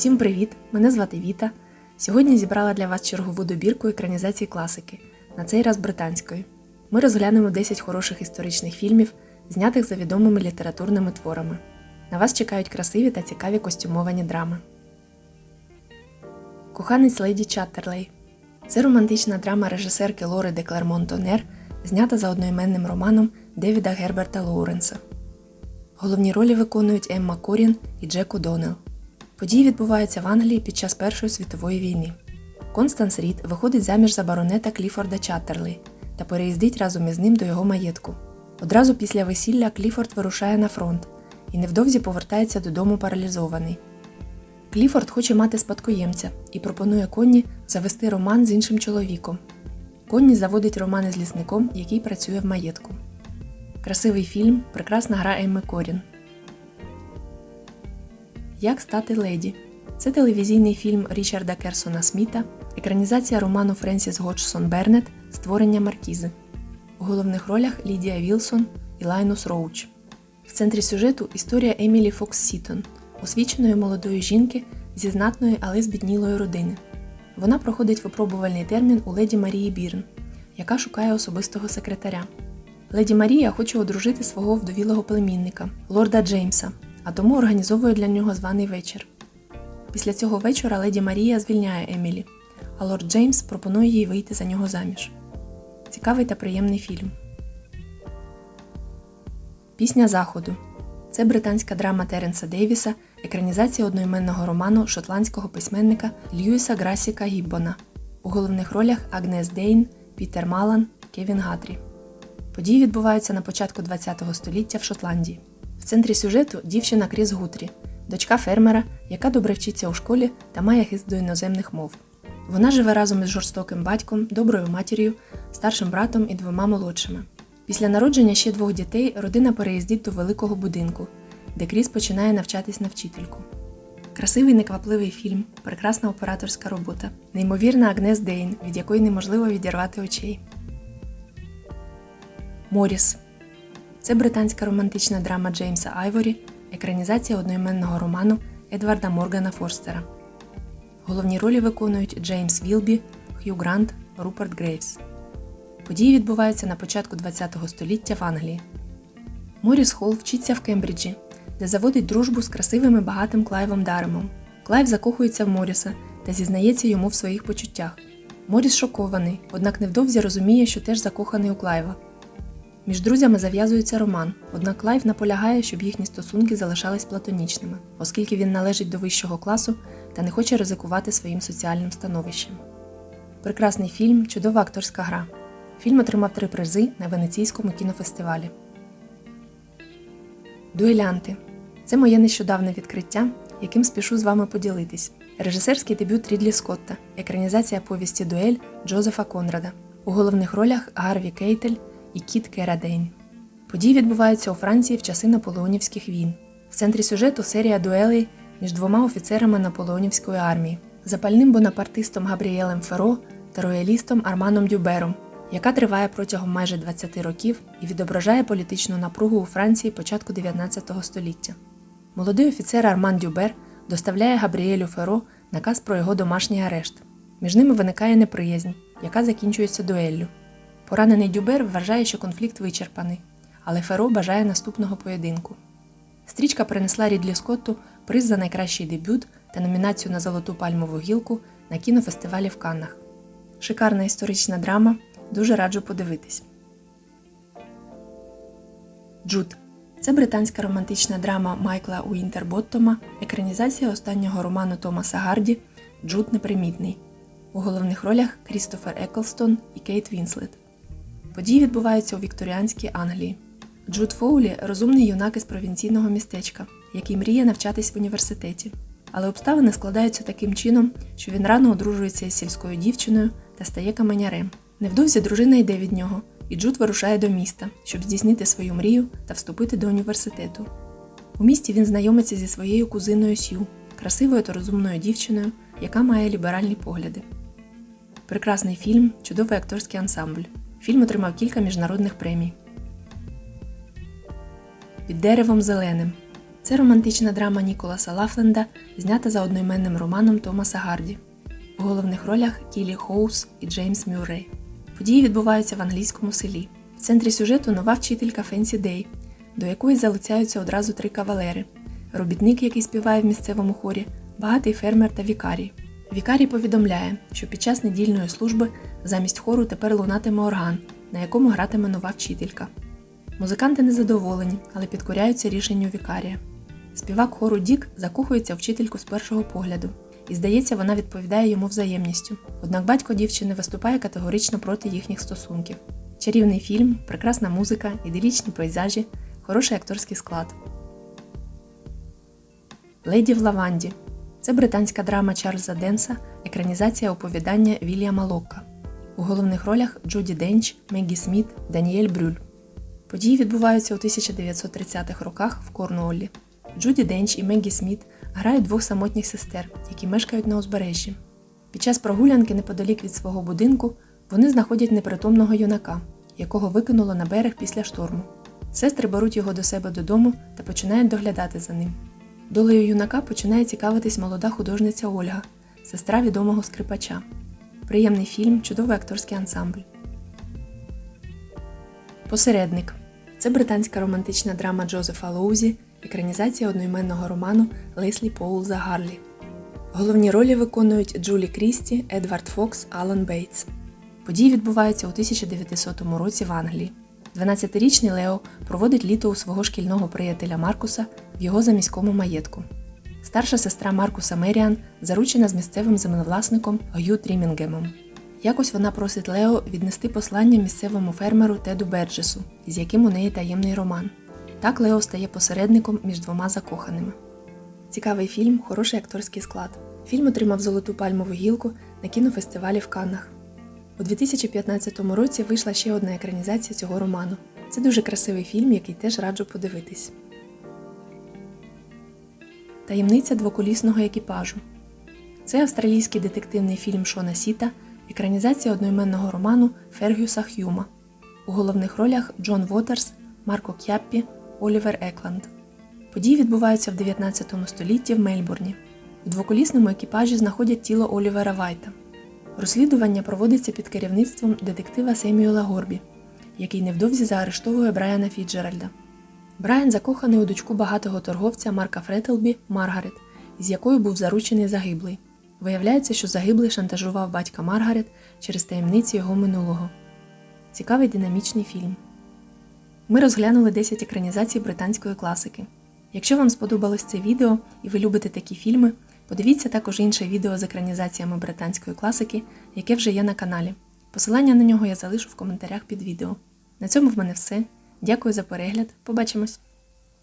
Усім привіт! Мене звати Віта. Сьогодні зібрала для вас чергову добірку екранізації класики, на цей раз британської. Ми розглянемо 10 хороших історичних фільмів, знятих за відомими літературними творами. На вас чекають красиві та цікаві костюмовані драми. Коханець леді Чаттерлей. Це романтична драма режисерки Лори де Клермон Тонер, знята за одноіменним романом Девіда Герберта Лоуренса. Головні ролі виконують Емма Корін і Джек О'Доннелл. Події відбуваються в Англії під час Першої світової війни. Констанс Рід виходить заміж за баронета Кліфорда Чаттерлей та переїздить разом із ним до його маєтку. Одразу після весілля Кліфорд вирушає на фронт і невдовзі повертається додому паралізований. Кліфорд хоче мати спадкоємця і пропонує Конні завести роман з іншим чоловіком. Конні заводить романи з лісником, який працює в маєтку. Красивий фільм, прекрасна гра Емми Корін. Як стати леді. Це телевізійний фільм Річарда Керсона Сміта, екранізація роману Френсіс Годжсон Бернет Створення Маркізи. У головних ролях Лідія Вілсон і Лайнус Роуч. В центрі сюжету історія Емілі Фокс Сітон, освіченої молодої жінки зі знатної, але збіднілої родини. Вона проходить випробувальний термін у леді Марії Бірн, яка шукає особистого секретаря. Леді Марія хоче одружити свого вдовілого племінника, лорда Джеймса, а тому організовує для нього званий вечір. Після цього вечора леді Марія звільняє Емілі, а лорд Джеймс пропонує їй вийти за нього заміж. Цікавий та приємний фільм. Пісня Заходу. Це британська драма Теренса Дейвіса, екранізація одноіменного роману шотландського письменника Льюіса Грасіка Гіббона. У головних ролях Агнес Дейн, Пітер Малан, Кевін Гатрі. Події відбуваються на початку ХХ століття в Шотландії. В центрі сюжету дівчина Кріс Гутрі, дочка фермера, яка добре вчиться у школі та має хист до іноземних мов. Вона живе разом із жорстоким батьком, доброю матір'ю, старшим братом і двома молодшими. Після народження ще двох дітей родина переїздить до великого будинку, де Кріс починає навчатись на вчительку. Красивий неквапливий фільм, прекрасна операторська робота, неймовірна Агнес Дейн, від якої неможливо відірвати очей. Моріс це британська романтична драма Джеймса Айворі, екранізація одноіменного роману Едварда Моргана Форстера. Головні ролі виконують Джеймс Вілбі, Хью Грант, Руперт Грейвс. Події відбуваються на початку ХХ століття в Англії. Моріс Холл вчиться в Кембриджі, де заводить дружбу з красивим і багатим Клайвом Даремом. Клайв закохується в Моріса та зізнається йому в своїх почуттях. Моріс шокований, однак невдовзі розуміє, що теж закоханий у Клайва. Між друзями зав'язується роман, однак Клайв наполягає, щоб їхні стосунки залишались платонічними, оскільки він належить до вищого класу та не хоче ризикувати своїм соціальним становищем. Прекрасний фільм, чудова акторська гра. Фільм отримав три призи на Венеційському кінофестивалі. Дуелянти. Це моє нещодавне відкриття, яким спішу з вами поділитись. Режисерський дебют Рідлі Скотта, екранізація повісті Дуель Джозефа Конрада. У головних ролях Гарві Кейтель і Кіт Керадейн. Події відбуваються у Франції в часи наполеонівських війн. В центрі сюжету серія дуелей між двома офіцерами наполеонівської армії запальним бонапартистом Габріелем Феро та роялістом Арманом Дюбером, яка триває протягом майже 20 років і відображає політичну напругу у Франції початку 19 століття. Молодий офіцер Арман Дюбер доставляє Габріелю Феро наказ про його домашній арешт. Між ними виникає неприязнь, яка закінчується дуеллю. Поранений Дюбер вважає, що конфлікт вичерпаний, але Феро бажає наступного поєдинку. Стрічка принесла Рідлі Скотту приз за найкращий дебют та номінацію на Золоту пальмову гілку на кінофестивалі в Каннах. Шикарна історична драма. Дуже раджу подивитись. Джуд це британська романтична драма Майкла Уінтерботтома, екранізація останнього роману Томаса Гарді Джуд Непримітний. У головних ролях Крістофер Еклстон і Кейт Вінслет. Події відбуваються у вікторіанській Англії. Джуд Фоулі розумний юнак із провінційного містечка, який мріє навчатись в університеті. Але обставини складаються таким чином, що він рано одружується із сільською дівчиною та стає каменярем. Невдовзі дружина йде від нього, і Джуд вирушає до міста, щоб здійснити свою мрію та вступити до університету. У місті він знайомиться зі своєю кузиною Сью, красивою та розумною дівчиною, яка має ліберальні погляди. Прекрасний фільм, чудовий акторський ансамбль. Фільм отримав кілька міжнародних премій. Під деревом зеленим. Це романтична драма Ніколаса Лафленда, знята за одноіменним романом Томаса Гарді. У головних ролях Кілі Хоус і Джеймс Мюррей. Події відбуваються в англійському селі. В центрі сюжету нова вчителька Фенсі Дей, до якої залучаються одразу три кавалери: робітник, який співає в місцевому хорі, багатий фермер та вікарій. Вікарій повідомляє, що під час недільної служби замість хору тепер лунатиме орган, на якому гратиме нова вчителька. Музиканти незадоволені, але підкоряються рішенню вікарія. Співак хору Дік закохується вчительку з першого погляду, і здається, вона відповідає йому взаємністю. Однак батько дівчини виступає категорично проти їхніх стосунків. Чарівний фільм, прекрасна музика, іделічні пейзажі, хороший акторський склад. Леді в Лаванді це британська драма Чарльза Денса, екранізація оповідання Вільяма Локка. У головних ролях Джуді Денч, Мегі Сміт, Даніель Брюль. Події відбуваються у 1930-х роках в Корнуоллі. Джуді Денч і Мегі Сміт грають двох самотніх сестер, які мешкають на узбережжі. Під час прогулянки неподалік від свого будинку вони знаходять непритомного юнака, якого викинуло на берег після шторму. Сестри беруть його до себе додому та починають доглядати за ним. Долею юнака починає цікавитись молода художниця Ольга, сестра відомого скрипача. Приємний фільм, чудовий акторський ансамбль. Посередник це британська романтична драма Джозефа Лоузі, екранізація одноіменного роману Леслі Поулза Гарлі. Головні ролі виконують Джулі Крісті, Едвард Фокс, Алан Бейтс. Події відбуваються у 1900 році в Англії. 12-річний Лео проводить літо у свого шкільного приятеля Маркуса в його заміському маєтку. Старша сестра Маркуса Меріан заручена з місцевим землевласником Г'ю Трімінгемом. Якось вона просить Лео віднести послання місцевому фермеру Теду Берджесу, з яким у неї таємний роман. Так Лео стає посередником між двома закоханими. Цікавий фільм, хороший акторський склад. Фільм отримав золоту пальмову гілку на кінофестивалі в Каннах. У 2015 році вийшла ще одна екранізація цього роману. Це дуже красивий фільм, який теж раджу подивитись. Таємниця двоколісного екіпажу. Це австралійський детективний фільм Шона Сіта, екранізація одноіменного роману Фергюса Х'юма. У головних ролях Джон Вотерс, Марко К'яппі, Олівер Екланд. Події відбуваються в 19 столітті в Мельбурні. У двоколісному екіпажі знаходять тіло Олівера Вайта. Розслідування проводиться під керівництвом детектива Семюела Горбі, який невдовзі заарештовує Брайана Фіджеральда. Брайан закоханий у дочку багатого торговця Марка Фретелбі Маргарет, з якою був заручений загиблий. Виявляється, що загиблий шантажував батька Маргарет через таємниці його минулого. Цікавий динамічний фільм. Ми розглянули 10 екранізацій британської класики. Якщо вам сподобалось це відео і ви любите такі фільми, подивіться також інше відео з екранізаціями британської класики, яке вже є на каналі. Посилання на нього я залишу в коментарях під відео. На цьому в мене все. Дякую за перегляд. Побачимось!